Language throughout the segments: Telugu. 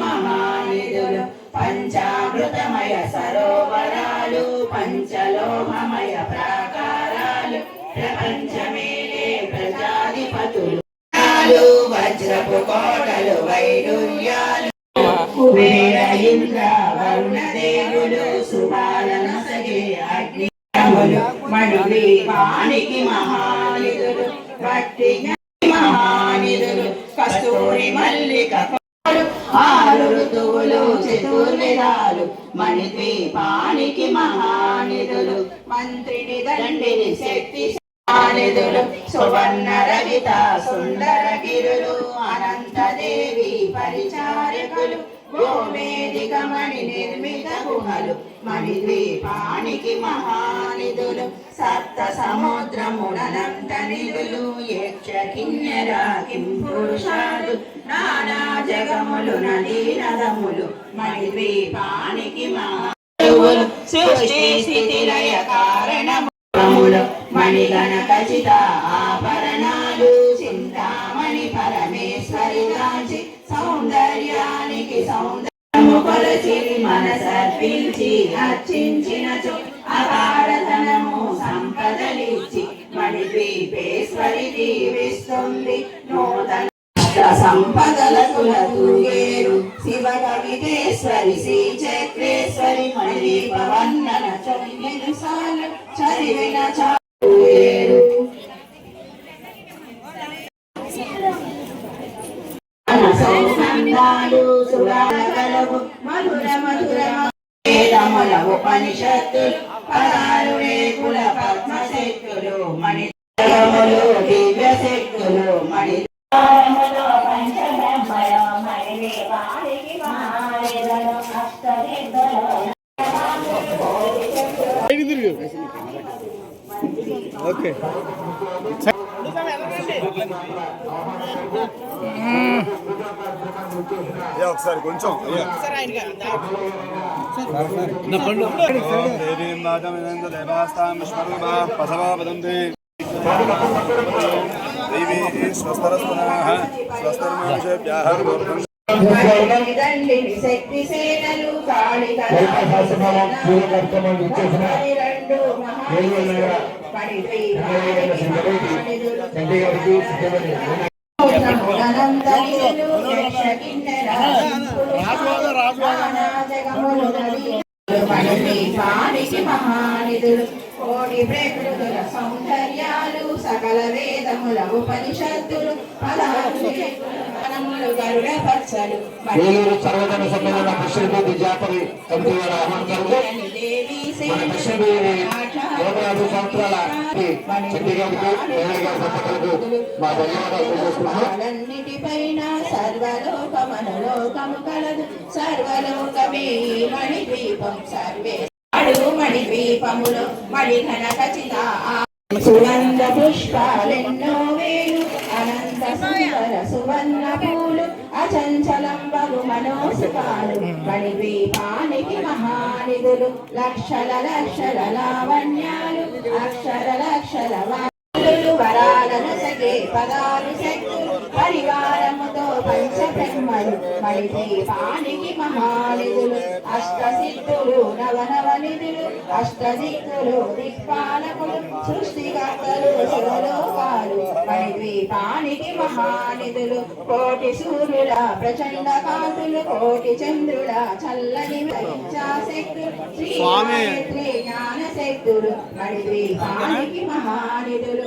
మహానిధులు. పంచామృతమయ సరోవరాలు పంచలోహమయ ప్రాకారాలు ప్రపంచమేలే ప్రజాధిపతులు. వజ్రపు కోటలు వైడూర్యాలు కుబేర ఇంద్ర వరుణ దేవులు శుభాలను సగే అగ్ని మణిద్వీపానికి మహానిధులు. భక్తి ఆరు ఋతువులు చతుర్వేదాలు మణిద్వీపానికి మహానిధులు. మంత్రిని దండిని శక్తి నిధులు సువర్ణ రవిత సుందర గిరులు అనంతదేవి పరిచారకులు గోమేదికమణి నిర్మిత గుహలు మణిద్వీపానికి మహానిధులు సప్త సముద్రములనంత నిధులు యక్ష కిన్నెర కిం పురుషాలు జగములు నదీ నదములు మణిద్వీపానికి మహా సృష్టి స్థితి లయ కారణము రములు మణిగణ ఖచ్చిత ఆభరణాలు చింతామణి పరమేశ్వరి సౌందర్యానికి సౌందర్యము కొలచి మనసర్పించి అర్చించిన అపారతనము సంపదలిచ్చి మణి ద్వీపేశ్వరి దీవిస్తుంది నూతన సౌనందాలు సురాగలవు మధుర మధుర వేదముల ఉపనిషత్తులు పదాలు రేకుల పద్మశక్తులు మణి దివ్య శక్తులు మణి ఓకే. ఒకసారి కొంచెం. అయ్యా. దేవీం స్వస్తరస్తునాః స్వస్తర్మనుషేభ్యः గోర్ధం శక్తి సేనలు కాళిక రెండు మహానిధులు. కోటి ప్రకృతుల సౌందర్యాలు. సకల వేదముల ఉపనిషత్తులు పదాలు మనములు గరుడ పచ్చలు. ఏలూరు సర్వజన సమ్మేళన కృష్ణదేవి జాతర కమిటీ వారి ఆహ్వానించారు దేవి మన కృష్ణదేవి నూట యాభై సంవత్సరాల చెట్టి గారికి మేయర్ గారి దంపతులకు మా ధన్యవాదాలు తెలియజేస్తున్నాము. అన్నిటిపైన సర్వలోకమనులోకము కలదు. సర్వలోకమే మణిద్వీపం. సర్వే అడుగు మణిద్వీపములో మణిఘన ఖచ్చిత సుగంధ పుష్పాలెన్నో వేలు అనంత సుందర సువర్ణ పూలు అచంచలం బగు మనోసుకాలు మణిద్వీపానికి మహానిధులు లక్షల లక్షల లావణ్యాలు అక్షర లక్షల వరాలను సగే పదాలు శక్తులు పరివారము పంచ బ్రహ్మలు మణిద్వీపానికి మహానిధులు అష్ట సిద్ధులు నవనవ నిధులు అష్ట దిక్కులు దిక్పాలకులు సృష్టికర్తలు శివలోకాలు మణిద్వీపానికి మహానిధులు కోటి సూర్యుల ప్రచండ కాంతులు కోటి చంద్రుల చల్లని శ్రీ జ్ఞాన శక్తులు మణిద్వీపానికి మహానిధులు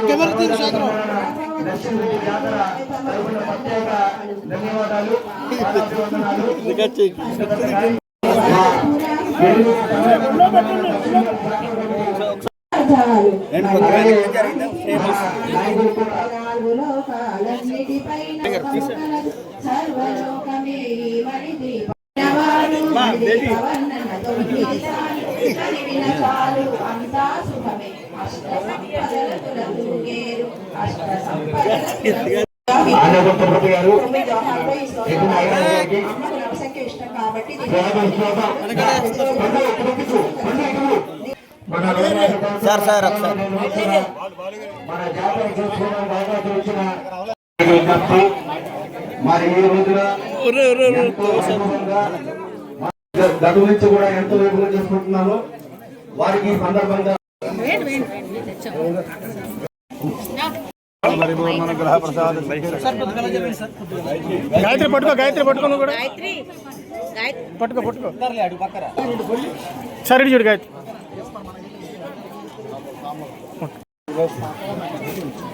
కెమెరా తీరు సర్వలోకమే అంతా అష్ట గారు సార్, సార్, మరి ఈ రోజున ఎంతో అనుభవంగా మన గడు నుంచి కూడా ఎంతో వేపుగా చేసుకుంటున్నాము వారికి సందర్భంగా గాయత్రి పట్టుకో గాయత్రి పట్టుకో నువ్వు కూడా పట్టుకో పట్టుకో. సరే చూడు గాయత్రి.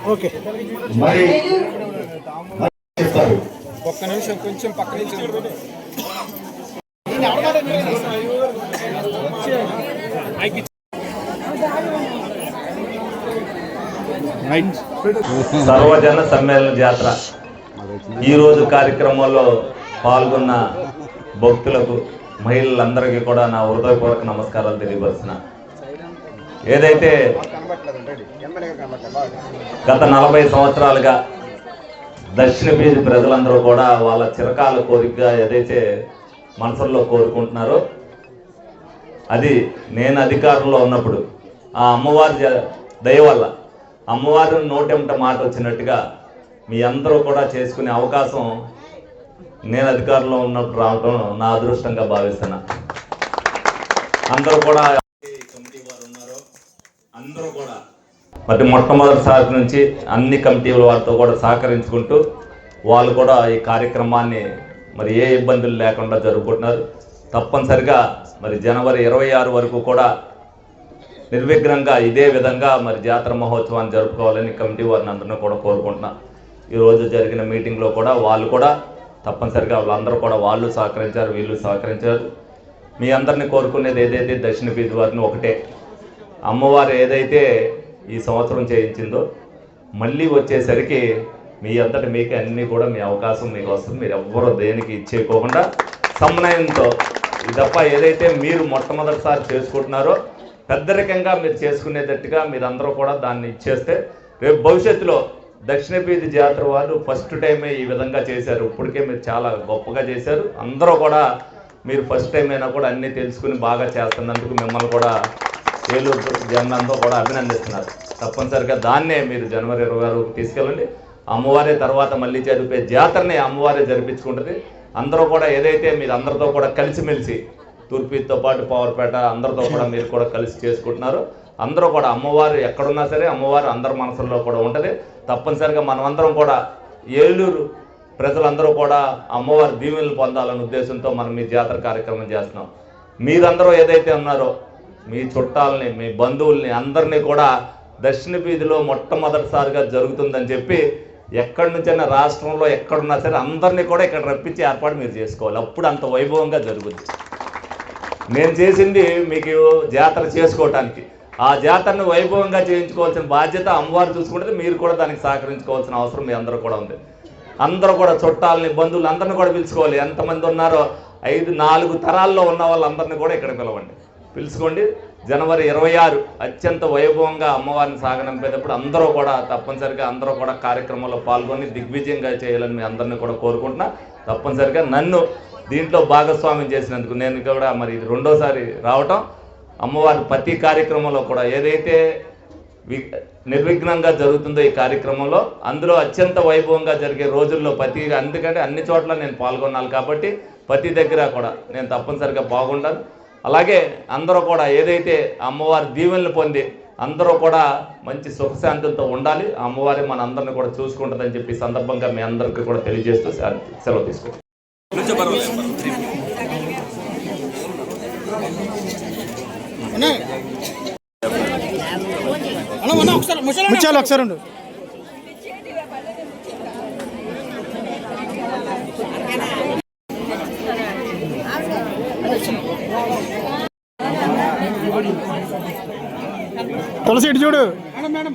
ఓకే. మరి చేస్తారు ఒక్క నిమిషం కొంచెం పక్క నుంచి సర్వజన సమ్మేళన జాతర. ఈరోజు కార్యక్రమంలో పాల్గొన్న భక్తులకు మహిళలందరికీ కూడా నా హృదయపూర్వక నమస్కారాలు తెలియపరుస్తున్నా. ఏదైతే గత నలభై సంవత్సరాలుగా దక్షిణ బీజి ప్రజలందరూ కూడా వాళ్ళ చిరకాల కోరికగా ఏదైతే మనసుల్లో కోరుకుంటున్నారో అది నేను అధికారంలో ఉన్నప్పుడు ఆ అమ్మవారి దయ వల్ల అమ్మవారిని నోటెంట మాట వచ్చినట్టుగా మీ అందరూ కూడా చేసుకునే అవకాశం నేను అధికారంలో ఉన్నప్పుడు రావడం నా అదృష్టంగా భావిస్తున్నా. అందరూ కూడా కమిటీ వారు ఉన్నారో. అందరూ కూడా మరి మొట్టమొదటిసారి నుంచి అన్ని కమిటీల వారితో కూడా సహకరించుకుంటూ వాళ్ళు కూడా ఈ కార్యక్రమాన్ని మరి ఏ ఇబ్బందులు లేకుండా జరుపుకుంటున్నారు. తప్పనిసరిగా మరి జనవరి ఇరవై ఆరు వరకు కూడా నిర్విఘ్నంగా ఇదే విధంగా మరి జాతర మహోత్సవాన్ని జరుపుకోవాలని కమిటీ వారిని అందరినీ కూడా కోరుకుంటున్నా. ఈరోజు జరిగిన మీటింగ్లో కూడా వాళ్ళు కూడా తప్పనిసరిగా వాళ్ళందరూ కూడా వాళ్ళు సహకరించారు వీళ్ళు సహకరించారు. మీ అందరినీ కోరుకునేది ఏదైతే దక్షిణ బీద్ వారిని ఒకటే అమ్మవారు ఏదైతే ఈ సంవత్సరం చేయించిందో మళ్ళీ వచ్చేసరికి మీ అంతటి మీకు అన్నీ కూడా మీ అవకాశం మీకు వస్తుంది. మీరు ఎవ్వరూ దేనికి ఇచ్చేయకోకుండా సమన్వయంతో ఇది తప్ప ఏదైతే మీరు మొట్టమొదటిసారి చేసుకుంటున్నారో పెద్దరికంగా మీరు చేసుకునేటట్టుగా మీరందరూ కూడా దాన్ని ఇచ్చేస్తే రేపు భవిష్యత్తులో దక్షిణ బీది జాతర వారు ఫస్ట్ టైమే ఈ విధంగా చేశారు. ఇప్పటికే మీరు చాలా గొప్పగా చేశారు. అందరూ కూడా మీరు ఫస్ట్ టైం అయినా కూడా అన్నీ తెలుసుకుని బాగా చేస్తున్నందుకు మిమ్మల్ని కూడా ఏలూరు జనంతో కూడా అభినందిస్తున్నారు. తప్పనిసరిగా దాన్నే మీరు జనవరి ఇరవై ఆరుకు తీసుకెళ్ళండి. అమ్మవారే తర్వాత మళ్ళీ జరిపే జాతరని అమ్మవారే జరిపించుకుంటుంది. అందరూ కూడా ఏదైతే మీరు అందరితో కూడా కలిసిమెలిసి తూర్పుతో పాటు పవర్పేట అందరితో కూడా మీరు కూడా కలిసి చేసుకుంటున్నారు. అందరూ కూడా అమ్మవారు ఎక్కడున్నా సరే అమ్మవారు అందరి మనసుల్లో కూడా ఉంటుంది. తప్పనిసరిగా మనమందరం కూడా ఏలూరు ప్రజలందరూ కూడా అమ్మవారి దీవెనలు పొందాలనే ఉద్దేశంతో మనం మీ జాతర కార్యక్రమం చేస్తున్నాం. మీరందరూ ఏదైతే ఉన్నారో మీ చుట్టాలని మీ బంధువుల్ని అందరినీ కూడా దక్షిణ వీధిలో మొట్టమొదటిసారిగా జరుగుతుందని చెప్పి ఎక్కడి నుంచైనా రాష్ట్రంలో ఎక్కడున్నా సరే అందరినీ కూడా ఇక్కడ రప్పించి ఏర్పాటు మీరు చేసుకోవాలి. అప్పుడు అంత వైభవంగా జరుగుతుంది నేను చేసింది మీకు జాతర చేసుకోవటానికి. ఆ జాతరను వైభవంగా చేయించుకోవాల్సిన బాధ్యత అమ్మవారు చూసుకుంటే మీరు కూడా దానికి సహకరించుకోవాల్సిన అవసరం మీ అందరూ కూడా ఉంది. అందరూ కూడా చుట్టాలని బంధువులు అందరిని కూడా పిలుచుకోవాలి. ఎంతమంది ఉన్నారో ఐదు నాలుగు తరాల్లో ఉన్న వాళ్ళందరినీ కూడా ఇక్కడ పిలవండి. పిలుచుకోండి. జనవరి ఇరవై ఆరు అత్యంత వైభవంగా అమ్మవారిని సాగనంపేటప్పుడు అందరూ కూడా తప్పనిసరిగా అందరూ కూడా కార్యక్రమంలో పాల్గొని దిగ్విజయంగా చేయాలని మీ అందరినీ కూడా కోరుకుంటున్నా. తప్పనిసరిగా నన్ను దీంట్లో భాగస్వామ్యం చేసినందుకు నేను కూడా మరి ఇది రెండోసారి రావటం అమ్మవారి ప్రతి కార్యక్రమంలో కూడా ఏదైతే వి- నిర్విఘ్నంగా జరుగుతుందో ఈ కార్యక్రమంలో అందులో అత్యంత వైభవంగా జరిగే రోజుల్లో ప్రతి అందుకంటే అన్ని చోట్ల నేను పాల్గొన్నాను కాబట్టి ప్రతి దగ్గర కూడా నేను తప్పనిసరిగా బాగుండాలి అలాగే అందరూ కూడా ఏదైతే అమ్మవారి దీవెనలు పొంది అందరూ కూడా మంచి సుఖశాంతులతో ఉండాలి. అమ్మవారి మన అందరిని కూడా చూసుకుంటుందని చెప్పి సందర్భంగా మీ అందరికీ కూడా తెలియజేస్తూ సెలవు తీసుకుంటాం ముచ్చాలు ఒకసారి ఉండు. తులసి ఇటు చూడు. మేడం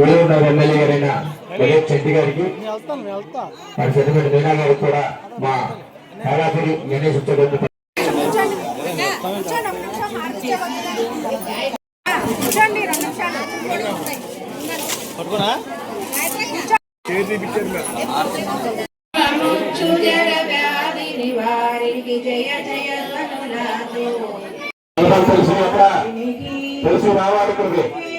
ఏడున్నర ఎమ్మెల్యే గారైన వైఎస్ చెట్టి గారికి వెళ్తాను వెళ్తా మరి సెటిల్మెంట్ మీనా గారికి కూడా మా గణేష్ ఉత్సవం పట్టుకున్నా జయ తెలుసు తెలుసు రావాలి ఇక్కడికి?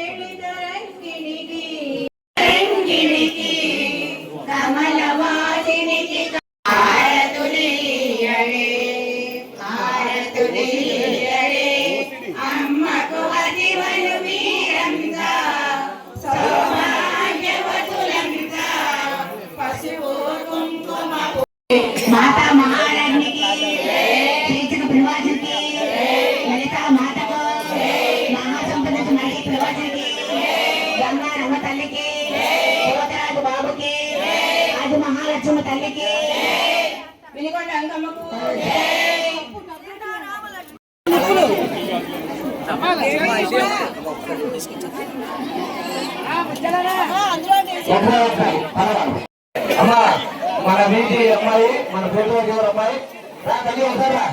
అది తల్లికి వినికొండ అంకమ్మకు అమ్మా మన వీటి అమ్మాయి మన ఫోటో ఎవరు అమ్మాయి రా తల్లి ఒకసారి రా.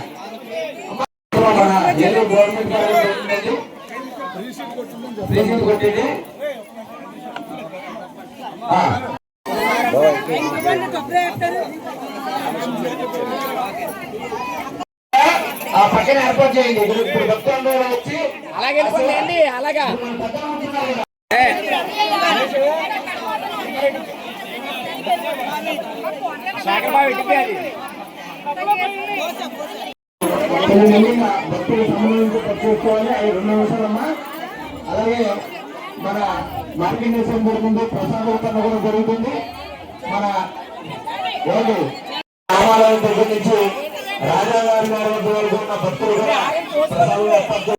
మన ఏలూరు గవర్నమెంట్ కొట్టింది ఆ. ఆ పక్కన ఏర్పాటు చేయండి అలాగా తొమ్మిది మంది భక్తులు సంబంధించి పట్టుకోవాలి అవి రెండు నిమిషాలమ్మా అలాగే. మన మార్గనిర్దేశం జరుగుతుంది ప్రసాద వితరణ కూడా జరుగుతుంది మన ఎవరు రామాలయం దగ్గర నుంచి రాజాగారి గారి భక్తులు కూడా ఏర్పాటు